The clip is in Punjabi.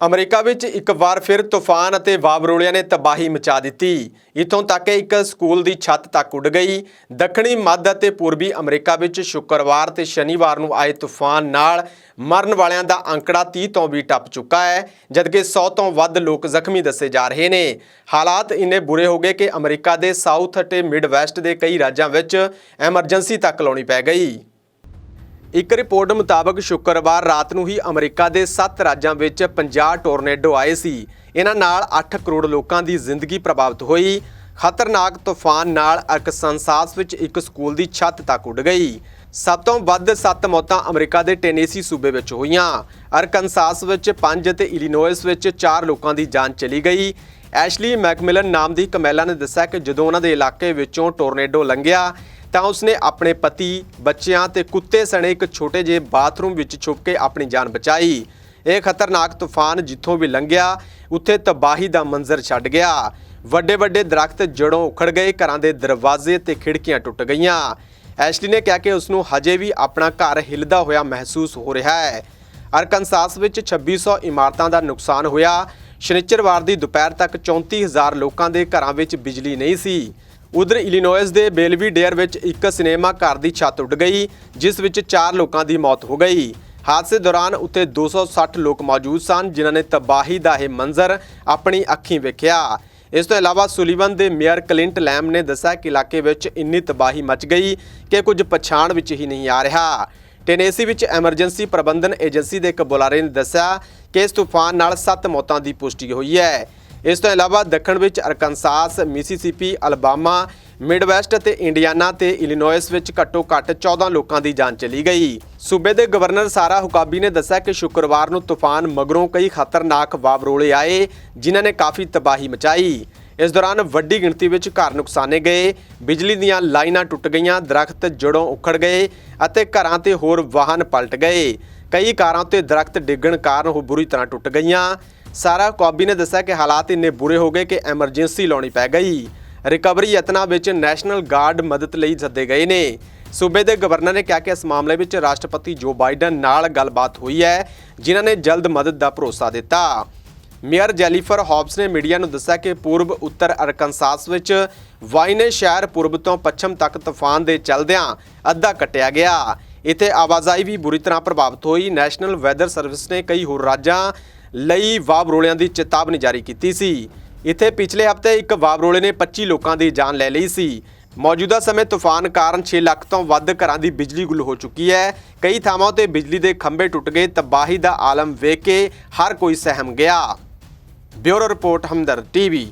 ਅਮਰੀਕਾ ਵਿੱਚ ਇੱਕ ਵਾਰ ਫਿਰ ਤੂਫਾਨ ਅਤੇ ਵਾਵਰੋਲਿਆਂ ਨੇ ਤਬਾਹੀ ਮਚਾ ਦਿੱਤੀ। ਇਥੋਂ ਤੱਕ ਕਿ ਇੱਕ ਸਕੂਲ ਦੀ ਛੱਤ ਤੱਕ ਉੱਡ ਗਈ। ਦੱਖਣੀ ਮੱਧ ਅਤੇ ਪੂਰਬੀ ਅਮਰੀਕਾ ਵਿੱਚ ਸ਼ੁੱਕਰਵਾਰ ਤੇ ਸ਼ਨੀਵਾਰ ਨੂੰ ਆਏ ਤੂਫਾਨ ਨਾਲ ਮਰਨ ਵਾਲਿਆਂ ਦਾ ਅੰਕੜਾ 30 ਤੋਂ ਵੀ ਟੱਪ ਚੁੱਕਾ ਹੈ, ਜਦਕਿ 100 ਤੋਂ ਵੱਧ ਲੋਕ ਜ਼ਖਮੀ ਦੱਸੇ ਜਾ ਰਹੇ ਨੇ। ਹਾਲਾਤ ਇੰਨੇ ਬੁਰੇ ਹੋ ਗਏ ਕਿ ਅਮਰੀਕਾ ਦੇ ਸਾਊਥ ਅਤੇ ਮਿਡ ਵੈਸਟ ਦੇ ਕਈ ਰਾਜਾਂ ਵਿੱਚ ਐਮਰਜੈਂਸੀ ਤੱਕ ਲਾਉਣੀ ਪੈ ਗਈ। ਇੱਕ ਰਿਪੋਰਟ ਮੁਤਾਬਕ ਸ਼ੁੱਕਰਵਾਰ ਰਾਤ ਨੂੰ ਹੀ ਅਮਰੀਕਾ ਦੇ 7 ਰਾਜਾਂ ਵਿੱਚ 50 ਟੋਰਨੇਡੋ ਆਏ ਸੀ। ਇਹਨਾਂ ਨਾਲ 8 ਕਰੋੜ ਲੋਕਾਂ ਦੀ ਜ਼ਿੰਦਗੀ ਪ੍ਰਭਾਵਿਤ ਹੋਈ। ਖਤਰਨਾਕ ਤੂਫਾਨ ਨਾਲ ਅਰਕਸੰਸਾਸ ਵਿੱਚ ਇੱਕ ਸਕੂਲ ਦੀ ਛੱਤ ਤੱਕ ਉੱਡ ਗਈ। ਸਭ ਤੋਂ ਵੱਧ 7 ਮੌਤਾਂ ਅਮਰੀਕਾ ਦੇ ਟੈਨੇਸੀ ਸੂਬੇ ਵਿੱਚ ਹੋਈਆਂ। ਅਰਕਨਸਾਸ ਵਿੱਚ 5 ਅਤੇ ਇਲੀਨੋਇਸ ਵਿੱਚ 4 ਲੋਕਾਂ ਦੀ ਜਾਨ ਚਲੀ ਗਈ। ਐਸ਼ਲੀ ਮੈਕਮਿਲਨ ਨਾਮ ਦੀ ਕਮੈਲਾ ਨੇ ਦੱਸਿਆ ਕਿ ਜਦੋਂ ਉਹਨਾਂ ਦੇ ਇਲਾਕੇ ਵਿੱਚੋਂ ਟੋਰਨੇਡੋ ਲੰਘਿਆ ਤਾਂ ਉਸਨੇ ਆਪਣੇ ਪਤੀ, ਬੱਚਿਆਂ ਤੇ ਕੁੱਤੇ ਸਣੇ ਇੱਕ ਛੋਟੇ ਜਿਹੇ ਬਾਥਰੂਮ ਵਿੱਚ ਛੁਪ ਕੇ ਆਪਣੀ ਜਾਨ ਬਚਾਈ। ਇਹ ਖਤਰਨਾਕ ਤੂਫਾਨ ਜਿੱਥੋਂ ਵੀ ਲੰਘਿਆ, ਉੱਥੇ ਤਬਾਹੀ ਦਾ ਮੰਜ਼ਰ ਛੱਡ ਗਿਆ। ਵੱਡੇ ਵੱਡੇ ਦਰਖਤ ਜੜੋਂ ਉਖੜ ਗਏ, ਘਰਾਂ ਦੇ ਦਰਵਾਜ਼ੇ ਤੇ ਖਿੜਕੀਆਂ ਟੁੱਟ ਗਈਆਂ। ਐਸ਼ਲੀ ਨੇ ਕਿਹਾ ਕਿ ਉਸ ਨੂੰ ਹਜੇ ਵੀ ਆਪਣਾ ਘਰ ਹਿੱਲਦਾ ਹੋਇਆ ਮਹਿਸੂਸ ਹੋ ਰਿਹਾ ਹੈ। ਅਰਕਨਸਾਸ ਵਿੱਚ 2600 ਇਮਾਰਤਾਂ ਦਾ ਨੁਕਸਾਨ ਹੋਇਆ। ਸ਼ਨੀਚਰਵਾਰ ਦੀ ਦੁਪਹਿਰ ਤੱਕ 34000 ਲੋਕਾਂ ਦੇ ਘਰਾਂ ਵਿੱਚ ਬਿਜਲੀ ਨਹੀਂ ਸੀ। ਉਧਰ ਇਲੀਨੋਇਸ ਦੇ ਬੇਲਵੀ ਡੇਅਰ ਵਿੱਚ ਇੱਕ ਸਿਨੇਮਾ ਘਰ ਦੀ ਛੱਤ ਉੱਡ ਗਈ, ਜਿਸ ਵਿੱਚ 4 ਲੋਕਾਂ ਦੀ ਮੌਤ ਹੋ ਗਈ। ਹਾਦਸੇ ਦੌਰਾਨ ਉੱਥੇ 260 ਲੋਕ ਮੌਜੂਦ ਸਨ, ਜਿਨ੍ਹਾਂ ਨੇ ਤਬਾਹੀ ਦਾ ਇਹ ਮੰਜ਼ਰ ਆਪਣੀ ਅੱਖੀਂ ਵੇਖਿਆ। ਇਸ ਤੋਂ ਇਲਾਵਾ ਸੁਲੀਵਨ ਦੇ ਮੇਅਰ ਕਲਿੰਟ ਲੈਮ ਨੇ ਦੱਸਿਆ ਕਿ ਇਲਾਕੇ ਵਿੱਚ ਇੰਨੀ ਤਬਾਹੀ ਮਚ ਗਈ ਕਿ ਕੁਝ ਪਛਾਣ ਵਿੱਚ ਹੀ ਨਹੀਂ ਆ ਰਿਹਾ। ਟੈਨੇਸੀ ਵਿੱਚ ਐਮਰਜੈਂਸੀ ਪ੍ਰਬੰਧਨ ਏਜੰਸੀ ਦੇ ਇੱਕ ਬੁਲਾਰੇ ਨੇ ਦੱਸਿਆ ਕਿ ਇਸ ਤੂਫਾਨ ਨਾਲ 7 ਮੌਤਾਂ ਦੀ ਪੁਸ਼ਟੀ ਹੋਈ ਹੈ। ਇਸ ਤੋਂ ਇਲਾਵਾ ਦੱਖਣ ਵਿੱਚ ਅਰਕਨਸਾਸ ਮਿਸੀਸਿਪੀ, ਅਲਬਾਮਾ, ਮਿਡਵੈਸਟ ਅਤੇ ਇੰਡੀਆਨਾ ਤੇ ਇਲੀਨੋਇਸ ਵਿੱਚ ਘੱਟੋ-ਘੱਟ 14 ਲੋਕਾਂ ਦੀ ਜਾਨ ਚਲੀ ਗਈ। ਸੂਬੇ ਦੇ ਗਵਰਨਰ ਸਾਰਾ ਹੁਕਾਬੀ ਨੇ ਦੱਸਿਆ ਕਿ ਸ਼ੁੱਕਰਵਾਰ ਨੂੰ ਤੂਫਾਨ ਮਗਰੋਂ ਕਈ ਖਤਰਨਾਕ ਵਾਵਰੋਲੇ ਆਏ, ਜਿਨ੍ਹਾਂ ਨੇ ਕਾਫੀ ਤਬਾਹੀ ਮਚਾਈ। ਇਸ ਦੌਰਾਨ ਵੱਡੀ ਗਿਣਤੀ ਵਿੱਚ ਘਰ ਨੁਕਸਾਨੇ ਗਏ, ਬਿਜਲੀ ਦੀਆਂ ਲਾਈਨਾਂ ਟੁੱਟ ਗਈਆਂ, ਦਰਖਤ ਜੜੋਂ ਉਖੜ ਗਏ ਅਤੇ ਘਰਾਂ ਤੇ ਹੋਰ ਵਾਹਨ ਪਲਟ ਗਏ। ਕਈ ਕਾਰਾਂ ਤੇ ਦਰਖਤ ਡਿੱਗਣ ਕਾਰਨ ਉਹ ਬੁਰੀ ਤਰ੍ਹਾਂ ਟੁੱਟ ਗਈਆਂ। ਸਾਰਾ ਕੌਬੀ ਨੇ ਦੱਸਿਆ ਕਿ ਹਾਲਾਤ ਇੰਨੇ ਬੁਰੇ ਹੋ ਗਏ ਕਿ ਐਮਰਜੈਂਸੀ ਲਾਉਣੀ ਪੈ ਗਈ। ਰਿਕਵਰੀ ਯਤਨਾਂ ਵਿੱਚ ਨੈਸ਼ਨਲ ਗਾਰਡ ਮਦਦ ਲਈ ਸੱਦੇ ਗਏ ਨੇ। ਸੂਬੇ ਦੇ ਗਵਰਨਰ ਨੇ ਕਿਹਾ ਕਿ ਇਸ ਮਾਮਲੇ ਵਿੱਚ ਰਾਸ਼ਟਰਪਤੀ ਜੋ ਬਾਈਡਨ ਨਾਲ ਗੱਲਬਾਤ ਹੋਈ ਹੈ, ਜਿਨ੍ਹਾਂ ਨੇ ਜਲਦ ਮਦਦ ਦਾ ਭਰੋਸਾ ਦਿੱਤਾ। ਮੇਅਰ ਜੈਲੀਫਰ ਹੌਬਸ ਨੇ ਮੀਡੀਆ ਨੂੰ ਦੱਸਿਆ ਕਿ ਪੂਰਬ ਉੱਤਰ ਅਰਕਨਸਾਸ ਵਿੱਚ ਵਾਈਨੇ ਸ਼ਹਿਰ ਪੂਰਬ ਤੋਂ ਪੱਛਮ ਤੱਕ ਤੂਫਾਨ ਦੇ ਚੱਲਦਿਆਂ ਅੱਧਾ ਕੱਟਿਆ ਗਿਆ। ਇੱਥੇ ਆਵਾਜਾਈ ਵੀ ਬੁਰੀ ਤਰ੍ਹਾਂ ਪ੍ਰਭਾਵਿਤ ਹੋਈ। ਨੈਸ਼ਨਲ ਵੈਦਰ ਸਰਵਿਸ ਨੇ ਕਈ ਹੋਰ ਰਾਜਾਂ ਲਈ ਵਾਵਰੋਲਿਆਂ ਦੀ ਚੇਤਾਵਨੀ ਜਾਰੀ ਕੀਤੀ ਸੀ। ਇੱਥੇ ਪਿਛਲੇ ਹਫ਼ਤੇ ਇੱਕ ਵਾਵਰੋਲੇ ਨੇ 25 ਲੋਕਾਂ ਦੀ ਜਾਨ ਲੈ ਲਈ ਸੀ। ਮੌਜੂਦਾ ਸਮੇਂ ਤੂਫਾਨ ਕਾਰਨ 6 ਲੱਖ ਤੋਂ ਵੱਧ ਘਰਾਂ ਦੀ ਬਿਜਲੀ ਗੁੱਲ ਹੋ ਚੁੱਕੀ ਹੈ। ਕਈ ਥਾਵਾਂ ਤੇ ਬਿਜਲੀ ਦੇ ਖੰਭੇ ਟੁੱਟ ਗਏ। ਤਬਾਹੀ ਦਾ ਆਲਮ ਵੇਖ ਕੇ ਹਰ ਕੋਈ ਸਹਿਮ ਗਿਆ। Bureau report, Hamdard TV.